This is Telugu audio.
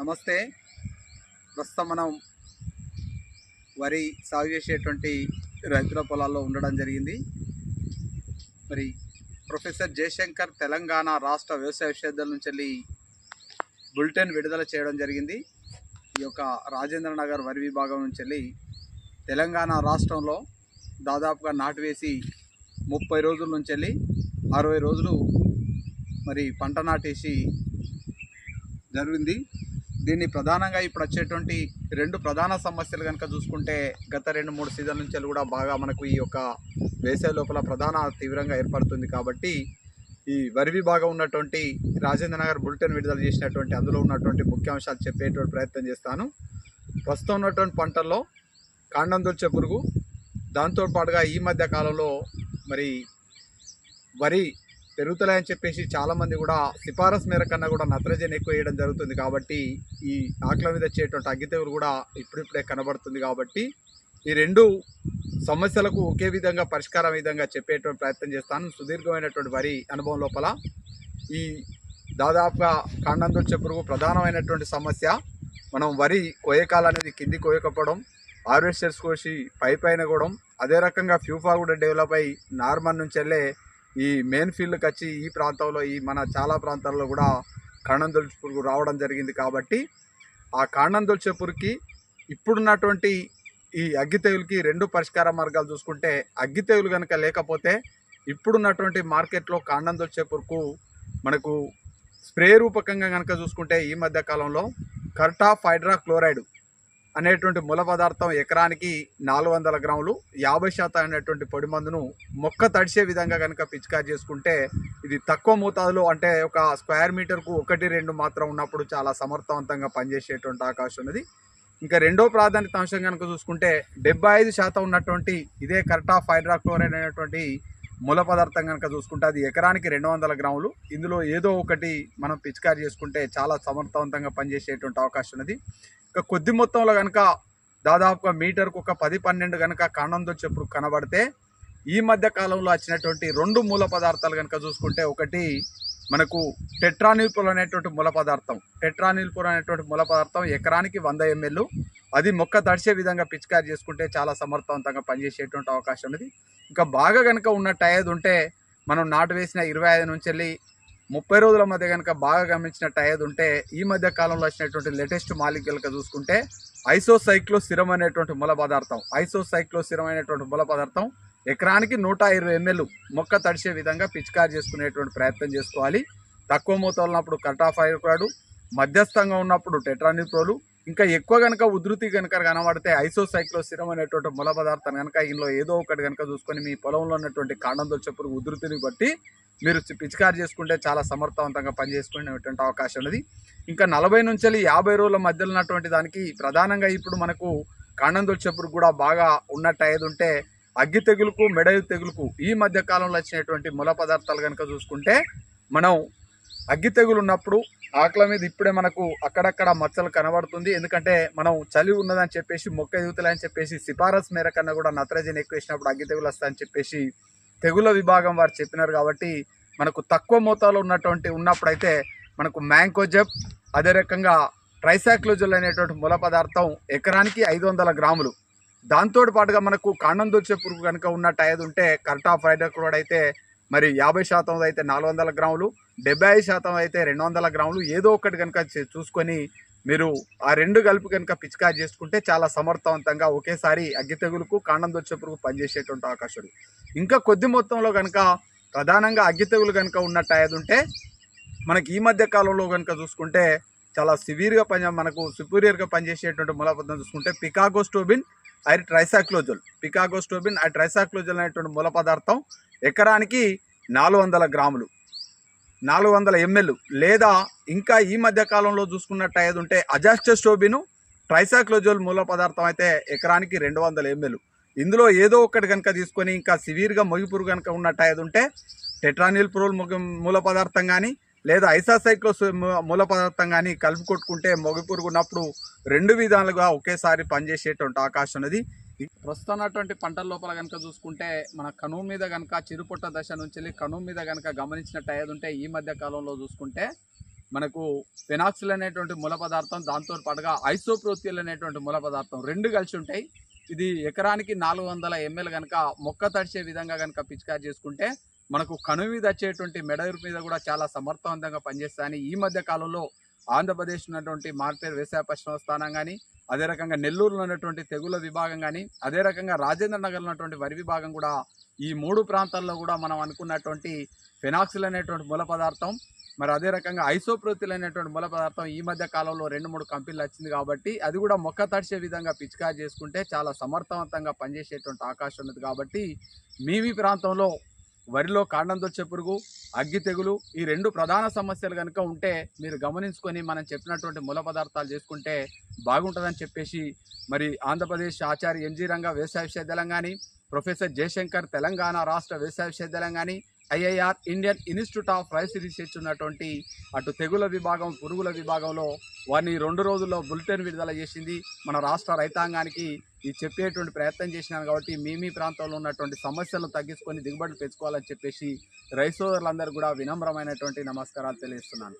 నమస్తే. ప్రస్తుతం మనం వరి సాగు చేసేటువంటి రైతుల పొలాల్లో ఉండడం జరిగింది. మరి ప్రొఫెసర్ జయశంకర్ తెలంగాణ రాష్ట్ర వ్యవసాయ విశ్వవిద్యాలయం నుంచి వెళ్ళి బులెటిన్ విడుదల చేయడం జరిగింది. ఈ యొక్క రాజేంద్ర నగర్ వరి విభాగం నుంచి వెళ్ళి తెలంగాణ రాష్ట్రంలో దాదాపుగా నాటు వేసి ముప్పై రోజుల నుంచి వెళ్ళి అరవై రోజులు మరి పంట నాటేసి జరిగింది. దీన్ని ప్రధానంగా ఇప్పుడు వచ్చేటువంటి రెండు ప్రధాన సమస్యలు కనుక చూసుకుంటే గత రెండు మూడు సీజన్ నుంచి కూడా బాగా మనకు ఈ యొక్క వేసవి లోపల ప్రధాన తీవ్రంగా ఏర్పడుతుంది కాబట్టి ఈ వరి విభాగం ఉన్నటువంటి రాజేంద్ర నగర్ బులెటిన్ విడుదల చేసినటువంటి అందులో ఉన్నటువంటి ముఖ్యాంశాలు చెప్పేటువంటి ప్రయత్నం చేస్తాను. ప్రస్తుతం ఉన్నటువంటి పంటల్లో కాండం దొచ్చే పురుగు దాంతో పాటుగా ఈ మధ్య కాలంలో మరి వరి పెరుగుతలేని చెప్పేసి చాలామంది కూడా సిఫారసు మేర కన్నా కూడా నత్రజని ఎక్కువ వేయడం జరుగుతుంది కాబట్టి ఈ ఆకుల మీద వచ్చేటువంటి అగ్గితెగురు కూడా ఇప్పుడిప్పుడే కనబడుతుంది కాబట్టి ఈ రెండు సమస్యలకు ఒకే విధంగా పరిష్కారం విధంగా చెప్పేటువంటి ప్రయత్నం చేస్తాను. సుదీర్ఘమైనటువంటి వరి అనుభవం లోపల ఈ దాదాపుగా కాండంతో చెప్పుకు ప్రధానమైనటువంటి సమస్య. మనం వరి కోయకాలు అనేది కింది కోయకపోవడం హార్వెస్టర్స్ కోసి పై పైన కూడా అదే రకంగా ఫ్యూఫా కూడా డెవలప్ అయ్యి నార్మల్ నుంచి వెళ్ళే ఈ మెయిన్ ఫీల్డ్కి వచ్చి ఈ ప్రాంతంలో ఈ మన చాలా ప్రాంతాల్లో కూడా కాండం దొలిచే రావడం జరిగింది కాబట్టి ఆ కాండం దొలిచే ఇప్పుడున్నటువంటి ఈ అగ్గి తెగులకి రెండు పరిష్కార మార్గాలు చూసుకుంటే అగ్గి తెగులు కనుక లేకపోతే ఇప్పుడున్నటువంటి మార్కెట్లో కాండం దొలిచే మనకు స్ప్రే రూపకంగా కనుక చూసుకుంటే ఈ మధ్య కాలంలో కర్టాఫ్ హైడ్రాక్లోరైడ్ అనేటువంటి మూల పదార్థం ఎకరానికి నాలుగు వందల గ్రాములు యాభై శాతం అనేటువంటి పొడి మందును మొక్క తడిసే విధంగా కనుక పిచికారి చేసుకుంటే ఇది తక్కువ మోతాదులో అంటే ఒక స్క్వేర్ మీటర్కు ఒకటి రెండు మాత్రం ఉన్నప్పుడు చాలా సమర్థవంతంగా పనిచేసేటువంటి అవకాశం ఉన్నది. ఇంకా రెండో ప్రాధాన్యత అంశం కనుక చూసుకుంటే డెబ్బై ఐదు శాతం ఉన్నటువంటి ఇదే కరెక్ట్ ఆఫ్ హైడ్రాక్లోరైడ్ అనేటువంటి మూల పదార్థం కనుక చూసుకుంటే అది ఎకరానికి రెండు వందల గ్రాములు. ఇందులో ఏదో ఒకటి మనం పిచికారి చేసుకుంటే చాలా సమర్థవంతంగా పనిచేసేటువంటి అవకాశం ఉన్నది. ఇంకా కొద్ది మొత్తంలో కనుక దాదాపుగా మీటర్కు ఒక పది పన్నెండు కనుక కాండంతో చెప్పుడు కనబడితే ఈ మధ్య కాలంలో వచ్చినటువంటి రెండు మూల పదార్థాలు కనుక చూసుకుంటే ఒకటి మనకు టెట్రానిల్పుల్ అనేటువంటి మూల పదార్థం. టెట్రానిల్పుల్ అనేటువంటి మూల పదార్థం ఎకరానికి వంద ఎంఎల్ అది మొక్క తడిసే విధంగా పిచికారి చేసుకుంటే చాలా సమర్థవంతంగా పనిచేసేటువంటి అవకాశం ఉన్నది. ఇంకా బాగా కనుక ఉన్న టైర్ ఉంటే మనం నాటు వేసిన ఇరవై ఐదు నుంచి వెళ్ళి ముప్పై రోజుల మధ్య కనుక బాగా గమనించిన టైర్ ఉంటే ఈ మధ్య కాలంలో వచ్చినటువంటి లేటెస్ట్ మాలిక్యూల్గా చూసుకుంటే ఐసోసైక్లో స్థిరం అనేటువంటి మూల పదార్థం ఐసోసైక్లో స్థిరమైనటువంటి మూల పదార్థం ఎకరానికి నూట ఇరవై ఎంఎల్ మొక్క తడిసే విధంగా పిచికారి చేసుకునేటువంటి ప్రయత్నం చేసుకోవాలి. తక్కువ మోతాదు ఉన్నప్పుడు ఆఫ్ అయిపోయాడు. మధ్యస్థంగా ఉన్నప్పుడు టెట్రానిప్రోలు ఇంకా ఎక్కువ కనుక ఉధృతి కనుక కనబడితే ఐసోసైక్లో స్థిరం అనేటువంటి మూల పదార్థం కనుక ఇందులో ఏదో ఒకటి కనుక చూసుకొని మీ పొలంలో ఉన్నటువంటి కాండం చెప్పుడు ఉధృతిని బట్టి మీరు పిచికారు పిచికారి చేసుకుంటే చాలా సమర్థవంతంగా పనిచేసుకునేటువంటి అవకాశం ఉన్నది. ఇంకా నలభై నుంచి వెళ్ళి యాభై రోజుల మధ్యలో ఉన్నటువంటి దానికి ప్రధానంగా ఇప్పుడు మనకు కాండం చెప్పుడు కూడా బాగా ఉన్నట్టు అయ్యేది ఉంటే అగ్గి తెగులుకు మెడలు తెగులుకు ఈ మధ్య కాలంలో వచ్చినటువంటి మూల పదార్థాలు కనుక చూసుకుంటే మనం అగ్గి తెగులు ఉన్నప్పుడు ఆకుల మీద ఇప్పుడే మనకు అక్కడక్కడ మచ్చలు కనబడుతుంది. ఎందుకంటే మనం చలి ఉన్నదని చెప్పేసి మొక్క ఎదుగుతలని చెప్పేసి సిఫారసు మేర కన్నా కూడా నత్రజని ఎక్కువ వేసినప్పుడు అగ్గి తెగులు వస్తాయని చెప్పేసి తెగుల విభాగం వారు చెప్పినారు కాబట్టి మనకు తక్కువ మోతాదులో ఉన్నటువంటి ఉన్నప్పుడైతే మనకు మ్యాంకోజెప్ అదే రకంగా ట్రైసాక్లోజల్ అనేటువంటి మూల పదార్థం ఎకరానికి ఐదు వందల గ్రాములు. దాంతో పాటుగా మనకు కాండం దొచ్చే పురుగు కనుక ఉన్నట్టు అయ్యేది ఉంటే కర్టాఫ్ హైడ్రోక్లోడ్ అయితే మరి యాభై శాతం అయితే నాలుగు వందల గ్రాములు డెబ్బై ఐదు శాతం అయితే రెండు వందల గ్రాములు ఏదో ఒకటి కనుక చూసుకొని మీరు ఆ రెండు కలిపి కనుక పిచికారి చేసుకుంటే చాలా సమర్థవంతంగా ఒకేసారి అగ్గి తెగులుకు కాండం దొచ్చే పురుగు పనిచేసేటువంటి అవకాశం ఇంకా కొద్ది మొత్తంలో కనుక ప్రధానంగా అగ్గి తెగులు కనుక ఉన్నట్టు అయ్యదుంటే ఉంటే మనకి ఈ మధ్య కాలంలో కనుక చూసుకుంటే చాలా సివియర్గా పని మనకు సుపీరియర్గా పనిచేసేటువంటి మూల చూసుకుంటే పికాగోస్టోబిన్ అది ట్రైసాక్లోజల్. పికాగోస్టోబిన్ ఆ ట్రైసాక్లోజల్ అనేటువంటి మూల పదార్థం ఎకరానికి నాలుగు వందల గ్రాములు. నాలుగు వందల ఎంఎల్ లేదా ఇంకా ఈ మధ్య కాలంలో చూసుకున్నట్టు అయ్యేది ఉంటే అజాస్టోబిను ట్రైసాక్లోజోల్ మూల పదార్థం అయితే ఎకరానికి రెండు వందల ఎంఎల్. ఇందులో ఏదో ఒకటి కనుక తీసుకొని ఇంకా సివియర్గా మొగిపురు కనుక ఉన్నట్టు అయ్యేది ఉంటే టెట్రానిల్ ప్రోల్ మూల పదార్థం కానీ లేదా ఐసాసైక్లో మూల పదార్థం కానీ కలుపు కొట్టుకుంటే మొగిపురుగు ఉన్నప్పుడు రెండు విధాలుగా ఒకేసారి పనిచేసేటువంటి అవకాశం ఉన్నది. ప్రస్తుతం ఉన్నటువంటి పంటల లోపల కనుక చూసుకుంటే మన కనువు మీద కనుక చిరుపొట్ట దశ నుంచి వెళ్ళి కనువు మీద కనుక గమనించినట్టు అయ్యేది ఉంటే ఈ మధ్య కాలంలో చూసుకుంటే మనకు ఫెనాక్సిల్ అనేటువంటి మూల పదార్థం దాంతో పాటుగా ఐసోప్రోతియల్ అనేటువంటి మూల పదార్థం రెండు కలిసి ఉంటాయి. ఇది ఎకరానికి నాలుగు వందల ఎంఎల్ కనుక మొక్క తడిచే విధంగా కనుక పిచికారి చేసుకుంటే మనకు కను మీద వచ్చేటువంటి మెడయూరు మీద కూడా చాలా సమర్థవంతంగా పనిచేస్తాయని ఈ మధ్య కాలంలో ఆంధ్రప్రదేశ్ ఉన్నటువంటి మార్పేరు వ్యవసాయ పరిశ్రమ స్థానం కానీ అదే రకంగా నెల్లూరులో ఉన్నటువంటి తెగుల విభాగం కానీ అదే రకంగా రాజేంద్ర నగర్లో ఉన్నటువంటి వరి విభాగం కూడా ఈ మూడు ప్రాంతాల్లో కూడా మనం అనుకున్నటువంటి ఫెనాక్సిల్ అనేటువంటి మూల పదార్థం మరి అదే రకంగా ఐసోప్రోతిల్ అనేటువంటి మూల పదార్థం ఈ మధ్య కాలంలో రెండు మూడు కంపెనీలు వచ్చింది కాబట్టి అది కూడా మొక్క తడిచే విధంగా పిచికారి చేసుకుంటే చాలా సమర్థవంతంగా పనిచేసేటువంటి అవకాశం ఉన్నది కాబట్టి మీ ప్రాంతంలో వరిలో కాండం దొచ్చే పురుగు అగ్గి తెగులు ఈ రెండు ప్రధాన సమస్యలు కనుక ఉంటే మీరు గమనించుకొని మనం చెప్పినటువంటి మూల పదార్థాలు చేసుకుంటే బాగుంటుందని చెప్పేసి మరి ఆంధ్రప్రదేశ్ ఆచార్య ఎన్జీ రంగ వ్యవసాయ విశ్వవిద్యాలయం కానీ ప్రొఫెసర్ జయశంకర్ తెలంగాణ రాష్ట్ర వ్యవసాయ విశ్వవిద్యాలయం కానీ IIR Indian Institute of Rice Research ఉన్నటువంటి అటు తెగుల విభాగం పురుగుల విభాగంలో వారిని రెండు రోజుల్లో బులెటిన్ విడుదల చేసింది. మన రాష్ట్ర రైతాంగానికి ఇది చెప్పేటువంటి ప్రయత్నం చేసినాను కాబట్టి మీ మీ ప్రాంతంలో ఉన్నటువంటి సమస్యలను తగ్గించుకొని దిగుబడులు పెంచుకోవాలని చెప్పేసి రైస్ సోదరులందరూ కూడా వినమ్రమైనటువంటి నమస్కారాలు తెలియజేస్తున్నాను.